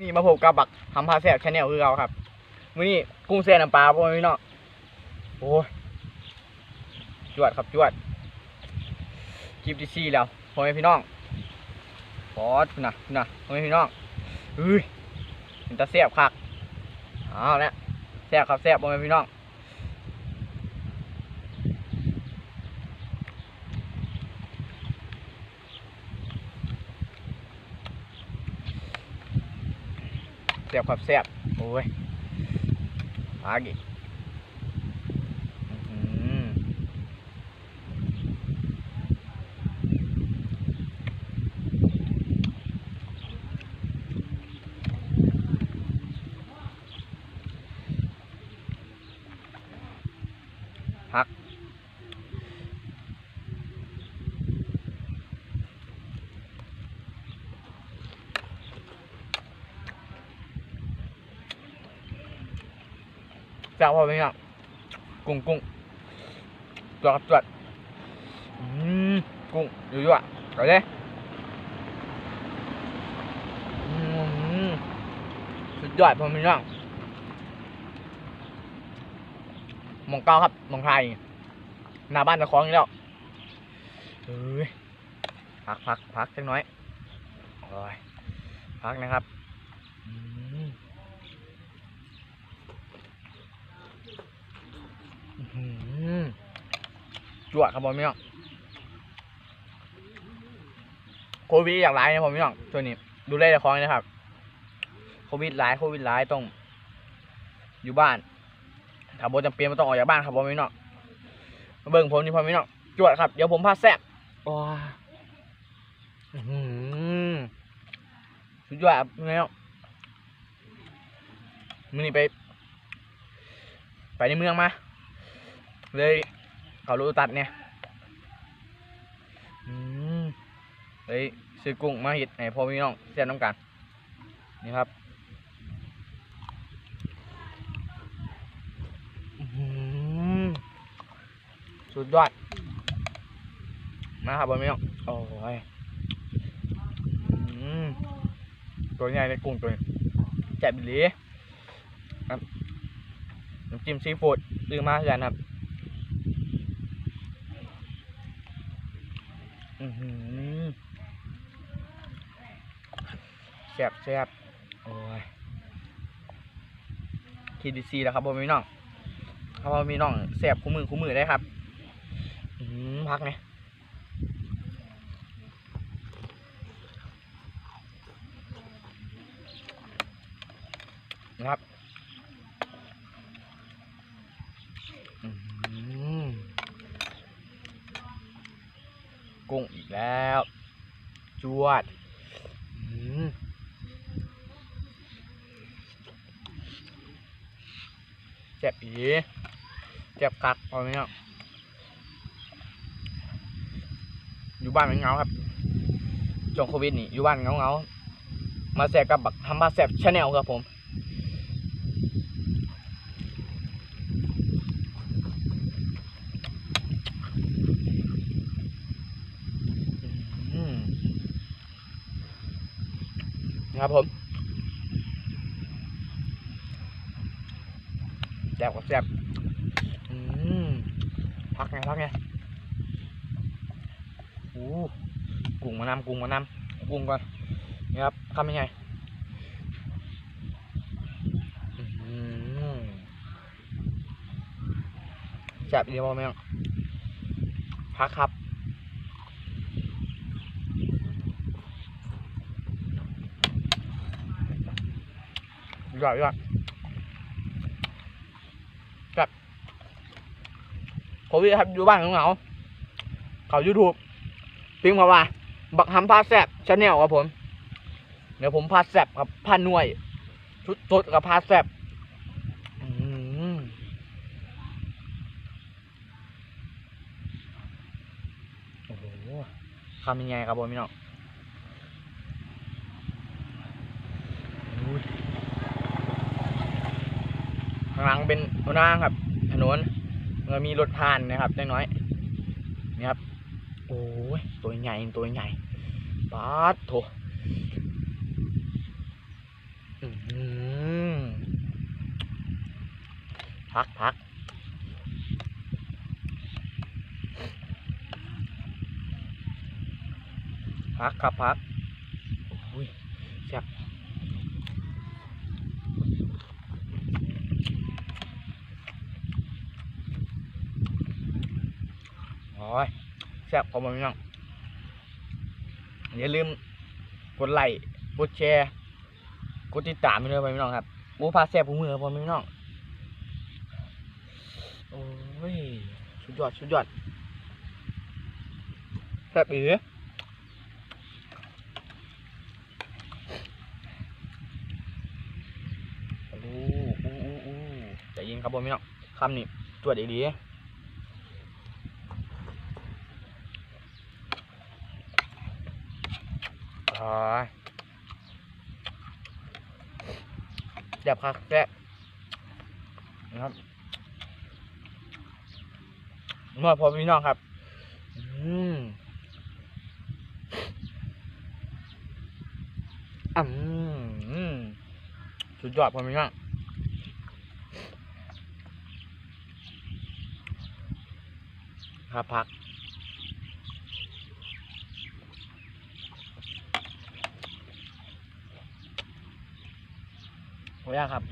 นี่มาพบกับบักทำพาแซ่บชาแนลคือเราครับมื้อนี้กุ้งแซ่น้ำปลาพ่อแม่พี่น้องโอ้จวดครับจวดคลิปที่สี่แล้วพ่อแม่พี่น้องปอคุณนะคุณนะพ่อแม่พี่น้องเฮ้ยเห็นตาแซ่บคักเอาละแซ่บครับแซ่บพ่อแม่พี่น้อง แซ่บครับแซ่บโอ้ยอากิอื้พัก แซ่บพอไหมครับกุ้งกุ้งจวดจวดอืมกุ้งอยู่ด้วยเอาเลยอืมสุดยอดพอไหมครับหมองเก้าครับหมองไทยหน้าบ้านตะคองนี่แล้วเฮ้ยพักพักพักจังน้อยโอ้ยพักนะครับอืม อื้อหือ จวดครับผมพี่น้องโควิดอย่างไรนะผมพี่น้องช่วงนี้ ดูแลเจ้าของนะครับ โควิดหลายโควิดหลายต้อง อยู่บ้านถ้าโบจำเป็นไม่ต้องออกจากบ้านครับผมพี่น้องมาเบิ่งผมนี่ผมพี่น้องจวดครับ เดี๋ยวผมพาแซ่บว้าหือสุดยอดพี่น้องมื้อนี้ไป ไปในเมืองมาเลย เขารู้ตัดเนี่ยอืมเลยซื้อกุ้งมาห็ดให้พ่อพี่น้องเสียน้ำกัน นี่ครับสุดยอด มาครับพ่อพี่น้องโอ้ยอตัวใหญ่เลยกุ้งตัวนี้แจ่บดีครับน้ำจิ้มซีฟู้ดซื้อมาเพื่อนครับ อือหือ แซ่บแซ่บโอ้ยคีดีซีแล้วครับพ่อพี่น้องครับพ่อพี่น้องแซ่บคู่มือคู่มือได้ครับอืมพักไงนะครับอือหือ กุ้งอีกแล้ว จวดเจ็บอีเจ็บคักเอาไหมเนาะอยู่บ้านมันเงาครับช่วงโควิดนี่อยู่บ้านเงาเงามาแสบกับบักทำมาแสบชาแนลครับผม อืมนะ ครับผมแซ่บกับแซ่บอืมพักไงพักไงโอ้กุ้งมานำกุ้งมานำกุ้งก่อนนี่ครับทำยังไงแซ่บดีมากไหมครับพักครับ ยอดยอดครับผมพี่ครับอยู่บ้านของเหงาเขายูทูบพิมพ์มาว่า บักฮัมพาแซบชาแนลครับผม เดี๋ยวผมพาแซบกับพาหน่วย ชุดสดกับพาแซบโอ้โหทำยังไงครับผมพี่น้องอุ้ย ข้างหลังเป็นหัวหน้าครับ ถนนแล้วมีรถผ่านนะครับน้อยๆนี่ครับ โอ้ยตัวใหญ่ตัวใหญ่ปาดโถพักพักพักครับพักโอ้ยแซ่บ ยแซ่บขอบคุณพี่น้องอย่าลืมกดไลค์กดแชร์กดติดตามไปเลยพี่น้องครับโอ้พาแซ่บผู้มือพอพี่น้องโอ้ยสุดยอดสุดยอดแซ่บอีโอ้โหโอ้โหโอ้ใจเย็นครับผมพี่น้องคำนี้ตรวจดี อ๋อแซ่บครับแซ่บนะครับนวดพอพี่น้องครับ อืมอืมอืมสุดยอดพอพี่น้องครับพัก หัวยากครับ